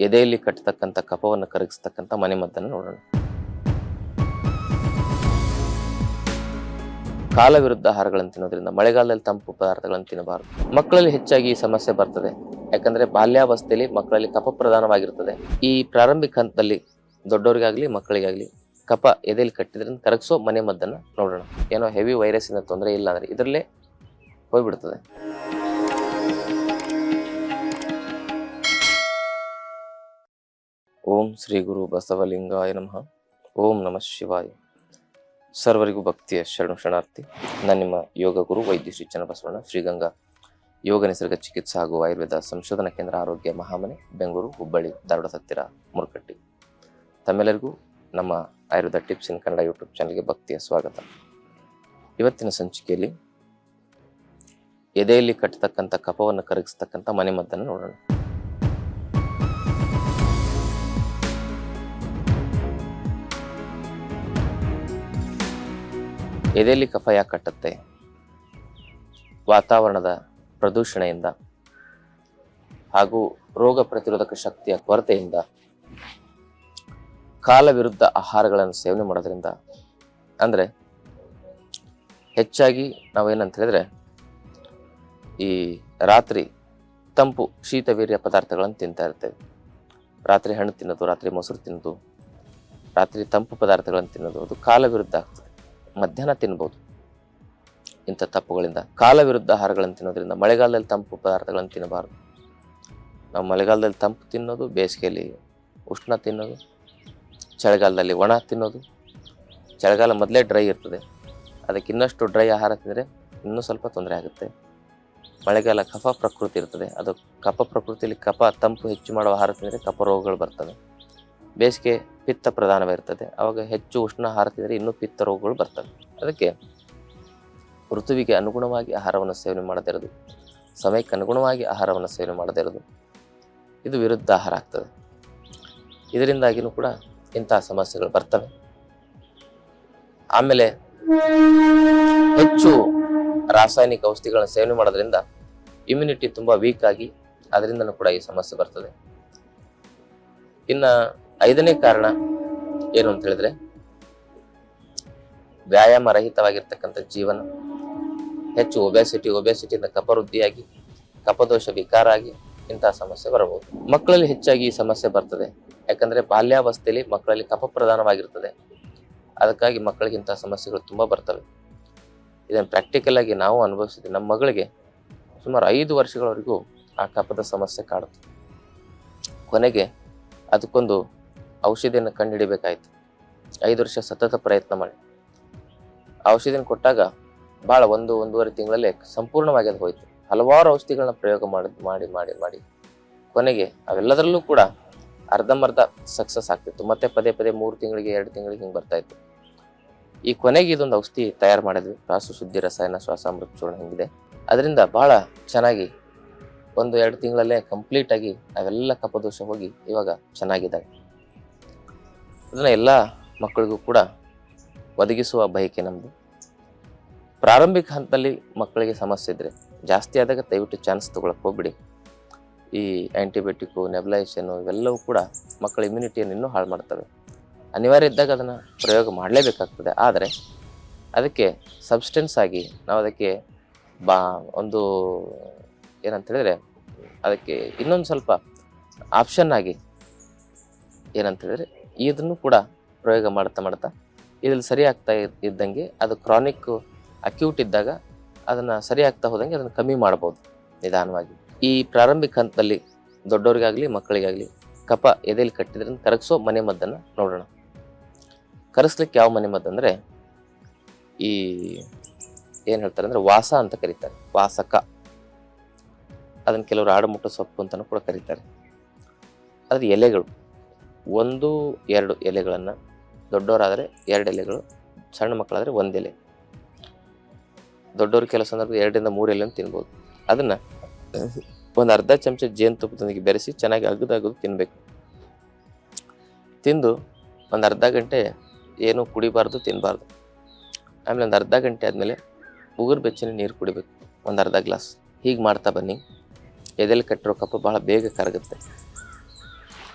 ಎದೆಯಲ್ಲಿ ಕಟ್ಟತಕ್ಕಂಥ ಕಫವನ್ನು ಕರಗಿಸ್ತಕ್ಕಂಥ ಮನೆಮದ್ದನ್ನು ನೋಡೋಣ. ಕಾಲ ವಿರುದ್ಧ ಆಹಾರಗಳನ್ನು ತಿನ್ನೋದ್ರಿಂದ ಮಳೆಗಾಲದಲ್ಲಿ ತಂಪು ಪದಾರ್ಥಗಳನ್ನು ತಿನ್ನಬಾರದು. ಮಕ್ಕಳಲ್ಲಿ ಹೆಚ್ಚಾಗಿ ಈ ಸಮಸ್ಯೆ ಬರ್ತದೆ. ಯಾಕಂದ್ರೆ ಬಾಲ್ಯಾವಸ್ಥೆಯಲ್ಲಿ ಮಕ್ಕಳಲ್ಲಿ ಕಫ ಪ್ರಧಾನವಾಗಿರ್ತದೆ. ಈ ಪ್ರಾರಂಭಿಕ ಹಂತದಲ್ಲಿ ದೊಡ್ಡವರಿಗಾಗ್ಲಿ, ಮಕ್ಕಳಿಗಾಗ್ಲಿ ಕಫ ಎದೆಯಲ್ಲಿ ಕಟ್ಟಿದ್ರಿಂದ ಕರಗಿಸೋ ಮನೆ ಮದ್ದನ್ನು ನೋಡೋಣ. ಏನೋ ಹೆವಿ ವೈರಸ್ಸಿನ ತೊಂದರೆ ಇಲ್ಲ ಅಂದ್ರೆ ಇದರಲ್ಲೇ ಹೋಗ್ಬಿಡ್ತದೆ. ಓಂ ಶ್ರೀ ಗುರು ಬಸವಲಿಂಗಾಯ ನಮಃ. ಓಂ ನಮಃ ಶಿವಾಯ. ಸರ್ವರಿಗೂ ಭಕ್ತಿಯ ಶರಣು ಶರಣಾರ್ಥಿ. ನಾನು ನಿಮ್ಮ ಯೋಗ ಗುರು ವೈದ್ಯ ಶ್ರೀ ಚನ್ನಬಸವಣ್ಣ ಶ್ರೀಗಂಗಾ. ಯೋಗ ನಿಸರ್ಗ ಚಿಕಿತ್ಸಾ ಹಾಗೂ ಆಯುರ್ವೇದ ಸಂಶೋಧನಾ ಕೇಂದ್ರ ಆರೋಗ್ಯ ಮಹಾಮನೆ, ಬೆಂಗಳೂರು, ಹುಬ್ಬಳ್ಳಿ, ಧಾರವಾಡ, ಹತ್ತಿರ, ಮುರುಕಟ್ಟಿ. ತಮ್ಮೆಲ್ಲರಿಗೂ ನಮ್ಮ Ayurveda tips in Kannada YouTube ಚಾನಲ್ಗೆ ಭಕ್ತಿಯ ಸ್ವಾಗತ. ಇವತ್ತಿನ ಸಂಚಿಕೆಯಲ್ಲಿ ಎದೆಯಲ್ಲಿ ಕಟ್ಟತಕ್ಕಂಥ ಕಪವನ್ನು ಕರಗಿಸ್ತಕ್ಕಂಥ ಮನೆಮದ್ದನ್ನು ನೋಡೋಣ. ಎದೆಯಲ್ಲಿ ಕಫ ಯಾಕೆ ಕಟ್ಟುತ್ತೆ. ವಾತಾವರಣದ ಪ್ರದೂಷಣೆಯಿಂದ ಹಾಗೂ ರೋಗ ಪ್ರತಿರೋಧಕ ಶಕ್ತಿಯ ಕೊರತೆಯಿಂದ ಕಾಲ ವಿರುದ್ಧ ಆಹಾರಗಳನ್ನು ಸೇವನೆ ಮಾಡೋದ್ರಿಂದ ಅಂದರೆ ಹೆಚ್ಚಾಗಿ ನಾವೇನಂತ ಹೇಳಿದ್ರೆ ಈ ರಾತ್ರಿ ತಂಪು ಶೀತ ಶೀತವೀರ್ಯ ಪದಾರ್ಥಗಳನ್ನು ತಿಂತಾ ಇರ್ತೇವೆ. ರಾತ್ರಿ ಹಣ್ಣು ತಿನ್ನೋದು, ರಾತ್ರಿ ಮೊಸರು ತಿನ್ನೋದು, ರಾತ್ರಿ ತಂಪು ಪದಾರ್ಥಗಳನ್ನು ತಿನ್ನೋದು, ಅದು ಕಾಲ ವಿರುದ್ಧ ಆಗ್ತದೆ. ಮಧ್ಯಾಹ್ನ ತಿನ್ಬೋದು. ಇಂಥ ತಪ್ಪುಗಳಿಂದ. ಕಾಲ ವಿರುದ್ಧ ಆಹಾರಗಳನ್ನು ತಿನ್ನೋದ್ರಿಂದ ಮಳೆಗಾಲದಲ್ಲಿ ತಂಪು ಪದಾರ್ಥಗಳನ್ನು ತಿನ್ನಬಾರ್ದು. ನಾವು ಮಳೆಗಾಲದಲ್ಲಿ ತಂಪು ತಿನ್ನೋದು, ಬೇಸಿಗೆಯಲ್ಲಿ ಉಷ್ಣ ತಿನ್ನೋದು, ಚಳಿಗಾಲದಲ್ಲಿ ಒಣ ತಿನ್ನೋದು. ಚಳಿಗಾಲ ಮೊದಲೇ ಡ್ರೈ ಇರ್ತದೆ. ಅದಕ್ಕೆ ಇನ್ನಷ್ಟು ಡ್ರೈ ಆಹಾರ ತಿಂದರೆ ಇನ್ನೂ ಸ್ವಲ್ಪ ತೊಂದರೆ ಆಗುತ್ತೆ. ಮಳೆಗಾಲ ಕಫ ಪ್ರಕೃತಿ ಇರ್ತದೆ. ಅದು ಕಫ ಪ್ರಕೃತಿಯಲ್ಲಿ ಕಫ ತಂಪು ಹೆಚ್ಚು ಮಾಡುವ ಆಹಾರ ತಿಂದರೆ ಕಫ ರೋಗಗಳು ಬರ್ತವೆ. ಬೇಸಿಗೆ ಪಿತ್ತ ಪ್ರಧಾನವಿರ್ತದೆ ಆವಾಗ ಹೆಚ್ಚು ಉಷ್ಣ ಆಹಾರ ತಿಂದರೆ ಇನ್ನೂ ಪಿತ್ತ ರೋಗಗಳು ಬರ್ತವೆ. ಅದಕ್ಕೆ ಋತುವಿಗೆ ಅನುಗುಣವಾಗಿ ಆಹಾರವನ್ನು ಸೇವನೆ ಮಾಡದಿರೋದು ಸಮಯಕ್ಕೆ ಅನುಗುಣವಾಗಿ ಆಹಾರವನ್ನು ಸೇವನೆ ಮಾಡದಿರೋದು ಇದು ವಿರುದ್ಧ ಆಹಾರ ಆಗ್ತದೆ. ಇದರಿಂದಾಗಿನೂ ಕೂಡ ಇಂತಹ ಸಮಸ್ಯೆಗಳು ಬರ್ತವೆ. ಆಮೇಲೆ ಹೆಚ್ಚು ರಾಸಾಯನಿಕ ಔಷಧಿಗಳನ್ನ ಸೇವನೆ ಮಾಡೋದ್ರಿಂದ ಇಮ್ಯುನಿಟಿ ತುಂಬ ವೀಕ್ ಆಗಿ, ಅದರಿಂದನೂ ಕೂಡ ಈ ಸಮಸ್ಯೆ ಬರ್ತದೆ. ಇನ್ನ ಐದನೇ ಕಾರಣ ಏನು ಅಂತ ಹೇಳಿದ್ರೆ, ವ್ಯಾಯಾಮ ರಹಿತವಾಗಿರ್ತಕ್ಕಂಥ ಜೀವನ, ಹೆಚ್ಚು ಒಬೆಸಿಟಿ ಒಬೆಸಿಟಿಯಿಂದ ಕಪವೃದ್ಧಿಯಾಗಿ, ಕಪದೋಷ ವಿಕಾರ ಆಗಿ ಇಂತಹ ಸಮಸ್ಯೆ ಬರಬಹುದು. ಮಕ್ಕಳಲ್ಲಿ ಹೆಚ್ಚಾಗಿ ಈ ಸಮಸ್ಯೆ ಬರ್ತದೆ. ಯಾಕಂದ್ರೆ ಬಾಲ್ಯಾವಸ್ಥೆಯಲ್ಲಿ ಮಕ್ಕಳಲ್ಲಿ ಕಪ ಪ್ರಧಾನವಾಗಿರ್ತದೆ. ಅದಕ್ಕಾಗಿ ಮಕ್ಕಳಿಗೆ ಇಂತಹ ಸಮಸ್ಯೆಗಳು ತುಂಬಾ ಬರ್ತವೆ. ಇದನ್ನು ಪ್ರಾಕ್ಟಿಕಲ್ ಆಗಿ ನಾವು ಅನುಭವಿಸಿದ್ವಿ ನಮ್ಮ ಮಗಳಿಗೆ ಸುಮಾರು ಐದು ವರ್ಷಗಳವರೆಗೂ ಆ ಕಪದ ಸಮಸ್ಯೆ ಕಾಡುತ್ತೆ. ಕೊನೆಗೆ ಅದಕ್ಕೊಂದು ಔಷಧಿಯನ್ನು ಕಂಡುಹಿಡಿಬೇಕಾಯ್ತು. ಐದು ವರ್ಷ ಸತತ ಪ್ರಯತ್ನ ಮಾಡಿ. ಔಷಧಿನ ಕೊಟ್ಟಾಗ ಭಾಳ ಒಂದು, ಒಂದೂವರೆ ತಿಂಗಳಲ್ಲೇ ಸಂಪೂರ್ಣವಾಗಿ ಅದು ಹೋಯಿತು. ಹಲವಾರು ಔಷಧಿಗಳನ್ನ ಪ್ರಯೋಗ ಮಾಡಿ ಮಾಡಿ ಮಾಡಿ ಮಾಡಿ. ಕೊನೆಗೆ ಅವೆಲ್ಲದರಲ್ಲೂ ಕೂಡ ಅರ್ಧಂಬರ್ಧ ಸಕ್ಸಸ್ ಆಗ್ತಿತ್ತು. ಮತ್ತೆ ಪದೇ ಪದೇ ಮೂರು ತಿಂಗಳಿಗೆ, ಎರಡು ತಿಂಗಳಿಗೆ ಹಿಂಗೆ ಬರ್ತಾ ಇತ್ತು. ಈ ಕೊನೆಗೆ ಇದೊಂದು ಔಷಧಿ ತಯಾರು ಮಾಡಿದ್ವಿ. ರಾಸು ಶುದ್ಧಿ ರಸಾಯನ, ಶ್ವಾಸಾಮೃತ ಚೂರ್ಣ ಹಿಂಗಿದೆ. ಅದರಿಂದ ಭಾಳ ಚೆನ್ನಾಗಿ ಒಂದು ಎರಡು ತಿಂಗಳಲ್ಲೇ ಕಂಪ್ಲೀಟ್ ಆಗಿ ಅವೆಲ್ಲ ಕಪದೋಷ ಹೋಗಿ ಇವಾಗ ಚೆನ್ನಾಗಿದ್ದಾವೆ. ಅದನ್ನ ಎಲ್ಲ ಮಕ್ಕಳಿಗೂ ಕೂಡ ಒದಗಿಸುವ ಬಯಕೆ ನಮ್ಮದು ಪ್ರಾರಂಭಿಕ ಹಂತದಲ್ಲಿ ಮಕ್ಕಳಿಗೆ ಸಮಸ್ಯೆ ಇದ್ದರೆ ಜಾಸ್ತಿ ಆದಾಗ ದಯವಿಟ್ಟು ಚಾನ್ಸ್ ತೊಗೊಳಕ್ಕೆ ಹೋಗ್ಬಿಡಿ. ಈ ಆ್ಯಂಟಿಬಯೋಟಿಕ್ಕು ನೆಬ್ಲೈಸೇಷನು ಇವೆಲ್ಲವೂ ಕೂಡ ಮಕ್ಕಳ ಇಮ್ಯುನಿಟಿಯನ್ನು ಇನ್ನೂ ಹಾಳು ಮಾಡ್ತವೆ. ಅನಿವಾರ್ಯ ಇದ್ದಾಗ ಅದನ್ನು ಪ್ರಯೋಗ ಮಾಡಲೇಬೇಕಾಗ್ತದೆ. ಆದರೆ ಅದಕ್ಕೆ ಸಬ್ಸ್ಟೆನ್ಸ್ ಆಗಿ ನಾವು ಅದಕ್ಕೆ ಬಾ ಒಂದು ಏನಂತ ಹೇಳಿದ್ರೆ ಅದಕ್ಕೆ ಇನ್ನೊಂದು ಸ್ವಲ್ಪ ಆಪ್ಷನ್ ಆಗಿ ಏನಂತ ಹೇಳಿದ್ರೆ ಇದನ್ನು ಕೂಡ ಪ್ರಯೋಗ ಮಾಡ್ತಾ ಮಾಡ್ತಾ ಇದ್ರಲ್ಲಿ ಸರಿ ಆಗ್ತಾ ಇದ್- ಇದ್ದಂಗೆ ಅದು ಕ್ರಾನಿಕ್ ಅಕ್ಯೂಟ್ ಇದ್ದಾಗ ಅದನ್ನ ಸರಿ ಆಗ್ತಾ ಹೋದಂಗೆ ಅದನ್ನ ಕಮ್ಮಿ ಮಾಡ್ಬೋದು ನಿಧಾನವಾಗಿ. ಈ ಪ್ರಾರಂಭಿಕ ಹಂತದಲ್ಲಿ ದೊಡ್ಡವರಿಗಾಗ್ಲಿ, ಮಕ್ಕಳಿಗಾಗ್ಲಿ ಕಪ ಎದೆಯಲ್ಲಿ ಕಟ್ಟಿದ್ರಿಂದ ಕರಗಿಸೋ ಮನೆ ಮದ್ದನ್ನು ನೋಡೋಣ. ಕರಗಿಸ್ಲಿಕ್ಕೆ ಯಾವ ಮನೆ ಮದ್ದು ಅಂದ್ರೆ ಈ ಏನು ಹೇಳ್ತಾರೆ ಅಂದ್ರೆ ವಾಸ ಅಂತ ಕರೀತಾರೆ, ವಾಸಕ. ಅದನ್ನ ಕೆಲವರು ಆಡುಮುಟ್ಟು ಸೊಪ್ಪು ಅಂತಲೂ ಕೂಡ ಕರೀತಾರೆ. ಅದ್ರ ಎಲೆಗಳು. ಒಂದು, ಎರಡು ಎಲೆಗಳನ್ನು ದೊಡ್ಡವರಾದರೆ ಎರಡು ಎಲೆಗಳು, ಸಣ್ಣ ಮಕ್ಕಳಾದರೆ ಒಂದು ಎಲೆ. ದೊಡ್ಡವರು ಕೆಲವು ಎರಡರಿಂದ ಮೂರು ಎಲೆಯನ್ನು ತಿನ್ಬೋದು. ಅದನ್ನು ಒಂದು ಅರ್ಧ ಚಮಚ ಜೇನುತುಪ್ಪದೊಂದಿಗೆ ಬೆರೆಸಿ ಚೆನ್ನಾಗಿ ಅಗದಾಗದು ತಿನ್ನಬೇಕು ತಿಂದು ಒಂದು ಅರ್ಧ ಗಂಟೆ ಏನು ಕುಡಿಬಾರ್ದು ತಿನ್ನಬಾರ್ದು ಆಮೇಲೆ ಒಂದು ಅರ್ಧ ಗಂಟೆ ಆದಮೇಲೆ ಉಗುರು ಬೆಚ್ಚನೆ ನೀರು ಕುಡಿಬೇಕು, ಒಂದು ಅರ್ಧ ಗ್ಲಾಸ್. ಹೀಗೆ ಮಾಡ್ತಾ ಬನ್ನಿ. ಎದೆಲ್ಲಿ ಕಟ್ಟಿರೋ ಕಪ್ಪು ಭಾಳ ಬೇಗ ಕರಗುತ್ತೆ.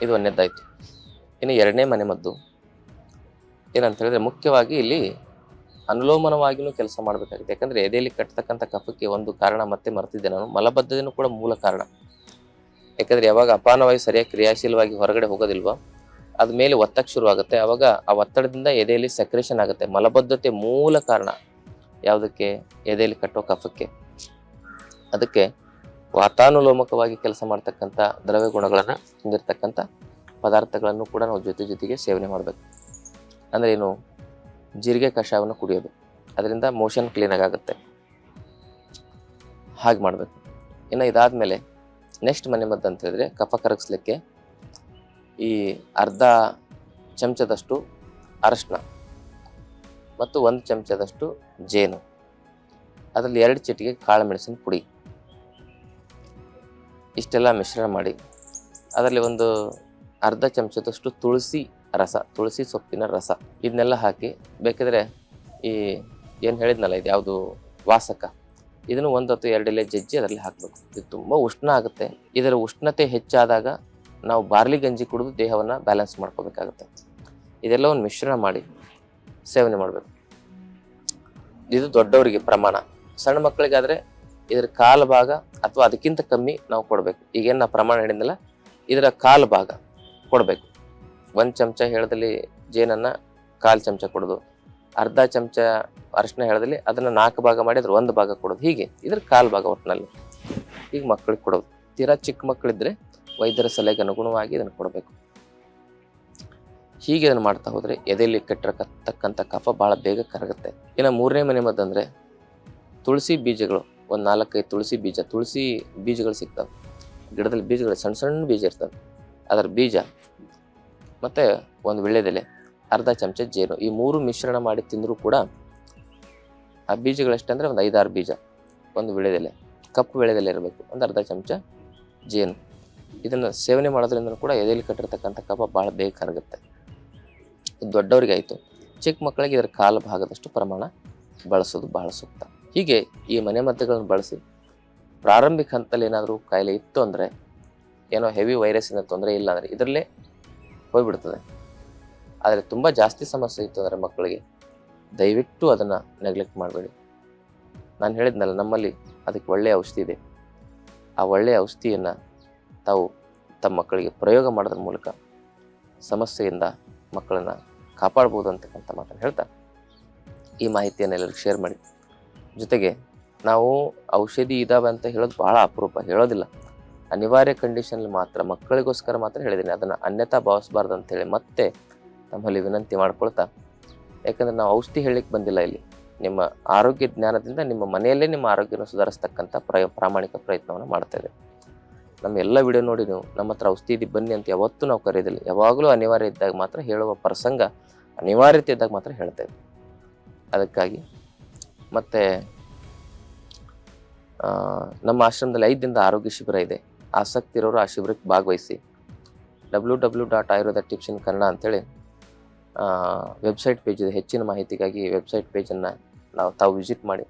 ಇದು ಒಂದನೇದಾಯಿತು ಇನ್ನು ಎರಡನೇ ಮನೆ ಮದ್ದು ಏನಂತ ಹೇಳಿದ್ರೆ ಮುಖ್ಯವಾಗಿ ಇಲ್ಲಿ ಅನುಲೋಮನವಾಗಿಯೂ ಕೆಲಸ ಮಾಡಬೇಕಾಗುತ್ತೆ ಯಾಕಂದರೆ ಎದೆಯಲ್ಲಿ ಕಟ್ಟತಕ್ಕಂಥ ಕಫಕ್ಕೆ ಒಂದು ಕಾರಣ ಮತ್ತೆ ಮರೆತಿದ್ದೆ ನಾನು. ಮಲಬದ್ಧತೆಯೂ ಕೂಡ ಮೂಲ ಕಾರಣ. ಯಾಕಂದರೆ ಯಾವಾಗ ಅಪಾನವಾಗಿ ಸರಿಯಾಗಿ ಕ್ರಿಯಾಶೀಲವಾಗಿ ಹೊರಗಡೆ ಹೋಗೋದಿಲ್ವೋ, ಅದ ಮೇಲೆ ಒತ್ತಕ್ಕೆ ಶುರುವಾಗುತ್ತೆ. ಆವಾಗ ಆ ಒತ್ತಡದಿಂದ ಎದೆಯಲ್ಲಿ ಸೆಕ್ರೇಷನ್ ಆಗುತ್ತೆ. ಮಲಬದ್ಧತೆ ಮೂಲ ಕಾರಣ ಯಾವುದಕ್ಕೆ? ಎದೆಯಲ್ಲಿ ಕಟ್ಟೋ ಕಫಕ್ಕೆ. ಅದಕ್ಕೆ ವಾತಾನುಲೋಮಕವಾಗಿ ಕೆಲಸ ಮಾಡ್ತಕ್ಕಂಥ ದ್ರವ್ಯ ಗುಣಗಳನ್ನು ಹೊಂದಿರತಕ್ಕಂಥ ಪದಾರ್ಥಗಳನ್ನು ಕೂಡ ನಾವು ಜೊತೆ ಜೊತೆಗೆ ಸೇವನೆ ಮಾಡಬೇಕು. ಅಂದರೆ ಏನು? ಜೀರಿಗೆ ಕಷಾಯವನ್ನು ಕುಡಿಯೋದು. ಅದರಿಂದ ಮೋಷನ್ ಕ್ಲೀನಾಗಿ ಆಗುತ್ತೆ ಹಾಗೆ ಮಾಡಬೇಕು. ಇನ್ನು ಇದಾದಮೇಲೆ ನೆಕ್ಸ್ಟ್ ಮನೆ ಮದ್ದು ಅಂತ ಹೇಳಿದ್ರೆ ಕಫ ಕರಗಿಸ್ಲಿಕ್ಕೆ ಈ ಅರ್ಧ ಚಮಚದಷ್ಟು ಅರಶಿನ ಮತ್ತು ಒಂದು ಚಮಚದಷ್ಟು ಜೇನು. ಅದರಲ್ಲಿ ಎರಡು ಚಿಟಿಗೆ ಕಾಳು ಮೆಣಸಿನ ಪುಡಿ. ಇಷ್ಟೆಲ್ಲ ಮಿಶ್ರಣ ಮಾಡಿ. ಅದರಲ್ಲಿ ಒಂದು ಅರ್ಧ ಚಮಚದಷ್ಟು ತುಳಸಿ ರಸ, ತುಳಸಿ ಸೊಪ್ಪಿನ ರಸ ಇದನ್ನೆಲ್ಲ ಹಾಕಿ ಬೇಕಿದ್ರೆ ಈ ಏನು ಹೇಳಿದ್ನಲ್ಲ ಇದು ಯಾವುದು ವಾಸಕ, ಇದನ್ನು ಒಂದು ಅಥವಾ ಎರಡು ಎಲೆ ಜಜ್ಜಿ ಅದರಲ್ಲಿ ಹಾಕಬೇಕು. ಇದು ತುಂಬ ಉಷ್ಣ ಆಗುತ್ತೆ. ಇದರ ಉಷ್ಣತೆ ಹೆಚ್ಚಾದಾಗ ನಾವು ಬಾರ್ಲಿ ಗಂಜಿ ಕುಡಿದು ದೇಹವನ್ನು ಬ್ಯಾಲೆನ್ಸ್ ಮಾಡ್ಕೋಬೇಕಾಗುತ್ತೆ. ಒಂದು ಮಿಶ್ರಣ ಮಾಡಿ ಸೇವನೆ ಮಾಡಬೇಕು. ಇದು ದೊಡ್ಡವರಿಗೆ ಪ್ರಮಾಣ. ಸಣ್ಣ ಮಕ್ಕಳಿಗಾದರೆ ಇದರ ಕಾಲು ಭಾಗ ಅಥವಾ ಅದಕ್ಕಿಂತ ಕಮ್ಮಿ ನಾವು ಕೊಡಬೇಕು. ಈಗೇನು ನಾ ಪ್ರಮಾಣ ಹೇಳಿದ್ನಲ್ಲ, ಇದರ ಕಾಲು ಭಾಗ ಕೊಡಬೇಕು. ಒಂದು ಚಮಚ ಹೇಳದಲ್ಲಿ ಜೇನನ್ನು ಕಾಲು ಚಮಚ ಕೊಡೋದು. ಅರ್ಧ ಚಮಚ ಅರಿಶಿನ ಹೇಳದಲ್ಲಿ ಅದನ್ನು ನಾಲ್ಕು ಭಾಗ ಮಾಡಿ ಅದ್ರ ಒಂದು ಭಾಗ ಕೊಡೋದು. ಹೀಗೆ ಇದ್ರ ಕಾಲು ಭಾಗ ಒಟ್ಟಿನಲ್ಲಿ ಈಗ ಮಕ್ಕಳಿಗೆ ಕೊಡೋದು. ತೀರಾ ಚಿಕ್ಕ ಮಕ್ಕಳಿದ್ರೆ ವೈದ್ಯರ ಸಲಹೆಗೆ ಅನುಗುಣವಾಗಿ ಇದನ್ನು ಕೊಡಬೇಕು. ಹೀಗೆ ಇದನ್ನು ಮಾಡ್ತಾ ಹೋದರೆ ಎದೆಯಲ್ಲಿ ಕಟ್ಟಿರತಕ್ಕಂಥ ಕಫ ಭಾಳ ಬೇಗ ಕರಗುತ್ತೆ. ಇನ್ನು ಮೂರನೇ ಮನೆ ಮದ್ದಂದರೆ ತುಳಸಿ ಬೀಜಗಳು. ಒಂದು ನಾಲ್ಕೈದು ತುಳಸಿ ಬೀಜ. ತುಳಸಿ ಬೀಜಗಳು ಸಿಗ್ತವೆ. ಗಿಡದಲ್ಲಿ ಬೀಜಗಳು ಸಣ್ಣ ಸಣ್ಣ ಬೀಜ ಇರ್ತವೆ. ಅದರ ಬೀಜ ಮತ್ತು ಒಂದು ವಿಳ್ಯದೆಲೆ ಅರ್ಧ ಚಮಚ ಜೇನು. ಈ ಮೂರು ಮಿಶ್ರಣ ಮಾಡಿ ತಿಂದರೂ ಕೂಡ ಆ ಬೀಜಗಳೆಷ್ಟಂದರೆ ಒಂದು ಐದಾರು ಬೀಜ, ಒಂದು ವೀಳ್ಯದೆಲೆ ಕಪ್ಪು ವಿಳೆದೆಲೆ ಇರಬೇಕು, ಒಂದು ಅರ್ಧ ಚಮಚ ಜೇನು. ಇದನ್ನು ಸೇವನೆ ಮಾಡೋದ್ರಿಂದ ಕೂಡ ಎದೆಯಲ್ಲಿ ಕಟ್ಟಿರ್ತಕ್ಕಂಥ ಕಫ ಭಾಳ ಬೇಗ ಕರಗುತ್ತೆ ದೊಡ್ಡವರಿಗೆ ಆಯಿತು ಚಿಕ್ಕ ಮಕ್ಕಳಿಗೆ ಇದರ ಕಾಲು ಭಾಗದಷ್ಟು ಪ್ರಮಾಣ ಬಳಸೋದು ಬಹಳ ಸೂಕ್ತ. ಹೀಗೆ ಈ ಮನೆಮದ್ದುಗಳನ್ನು ಬಳಸಿ ಪ್ರಾರಂಭಿಕ ಹಂತದಲ್ಲಿ ಏನಾದರೂ ಕಾಯಿಲೆ ಇತ್ತು ಅಂದರೆ ಏನೋ ಹೆವಿ ವೈರಸ್ಸಿನ ತೊಂದರೆ ಇಲ್ಲ ಅಂದರೆ ಇದರಲ್ಲೇ ಹೋಗ್ಬಿಡ್ತದೆ. ಆದರೆ ತುಂಬ ಜಾಸ್ತಿ ಸಮಸ್ಯೆ ಇತ್ತು ಅಂದರೆ ಮಕ್ಕಳಿಗೆ, ದಯವಿಟ್ಟು ಅದನ್ನು ನೆಗ್ಲೆಕ್ಟ್ ಮಾಡಬೇಡಿ. ನಾನು ಹೇಳಿದ್ನಲ್ಲ, ನಮ್ಮಲ್ಲಿ ಅದಕ್ಕೆ ಒಳ್ಳೆಯ ಔಷಧಿ ಇದೆ. ಆ ಒಳ್ಳೆಯ ಔಷಧಿಯನ್ನು ತಾವು ತಮ್ಮ ಮಕ್ಕಳಿಗೆ ಪ್ರಯೋಗ ಮಾಡೋದ್ರ ಮೂಲಕ ಸಮಸ್ಯೆಯಿಂದ ಮಕ್ಕಳನ್ನು ಕಾಪಾಡ್ಬೋದು ಅಂತಕ್ಕಂಥ ಮಾತನ್ನು ಹೇಳ್ತಾ ಈ ಮಾಹಿತಿಯನ್ನು ಎಲ್ಲರಿಗೂ ಶೇರ್ ಮಾಡಿ. ಜೊತೆಗೆ ನಾವು ಔಷಧಿ ಇದಾವೆ ಅಂತ ಹೇಳೋದು ಭಾಳ ಅಪರೂಪ. ಹೇಳೋದಿಲ್ಲ. ಅನಿವಾರ್ಯ ಕಂಡೀಷನ್ ಮಾತ್ರ, ಮಕ್ಕಳಿಗೋಸ್ಕರ ಮಾತ್ರ ಹೇಳಿದ್ದೀನಿ. ಅದನ್ನು ಅನ್ಯತಾ ಭಾವಿಸಬಾರ್ದು ಅಂತೇಳಿ ಮತ್ತೆ ನಮ್ಮಲ್ಲಿ ವಿನಂತಿ ಮಾಡ್ಕೊಳ್ತಾ, ಯಾಕಂದರೆ ನಾವು ಔಷಧಿ ಹೇಳಲಿಕ್ಕೆ ಬಂದಿಲ್ಲ ಇಲ್ಲಿ. ನಿಮ್ಮ ಆರೋಗ್ಯ ಜ್ಞಾನದಿಂದ ನಿಮ್ಮ ಮನೆಯಲ್ಲೇ ನಿಮ್ಮ ಆರೋಗ್ಯನ ಸುಧಾರಿಸ್ತಕ್ಕಂಥ ಪ್ರಯ, ಪ್ರಾಮಾಣಿಕ ಪ್ರಯತ್ನವನ್ನು ಮಾಡ್ತಾ ಇದ್ದೇವೆ. ನಮ್ಮ ಎಲ್ಲ ವಿಡಿಯೋ ನೋಡಿ ನೀವು, ನಮ್ಮ ಹತ್ರ ಔಷಧಿ ಬನ್ನಿ ಅಂತ ಯಾವತ್ತೂ ನಾವು ಕರೆಯೋದಿಲ್ಲ ಯಾವಾಗಲೂ ಅನಿವಾರ್ಯ ಇದ್ದಾಗ ಮಾತ್ರ ಹೇಳುವ ಪ್ರಸಂಗ ಅನಿವಾರ್ಯತೆ ಇದ್ದಾಗ ಮಾತ್ರ ಹೇಳ್ತೇವೆ ಅದಕ್ಕಾಗಿ ಮತ್ತು ನಮ್ಮ ಆಶ್ರಮದಲ್ಲಿ ಐದು ದಿನದ ಆರೋಗ್ಯ ಶಿಬಿರ ಇದೆ. ಆಸಕ್ತಿ ಇರೋರು ಆ ಶಿಬಿರಕ್ಕೆ ಭಾಗವಹಿಸಿ. W W dot Ayurveda tips in Kannada ಅಂತೇಳಿ ವೆಬ್ಸೈಟ್ ಪೇಜ್ ಇದೆ. ಹೆಚ್ಚಿನ ಮಾಹಿತಿಗಾಗಿ ವೆಬ್ಸೈಟ್ ಪೇಜನ್ನು ನಾವು ತಾವು ವಿಸಿಟ್ ಮಾಡಿ,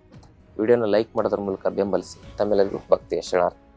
ವಿಡಿಯೋನ ಲೈಕ್ ಮಾಡೋದ್ರ ಮೂಲಕ ಬೆಂಬಲಿಸಿ. ತಮ್ಮೆಲ್ಲರಿಗೂ ಭಕ್ತಿಯ ಶರಣಾರ್ಥಿ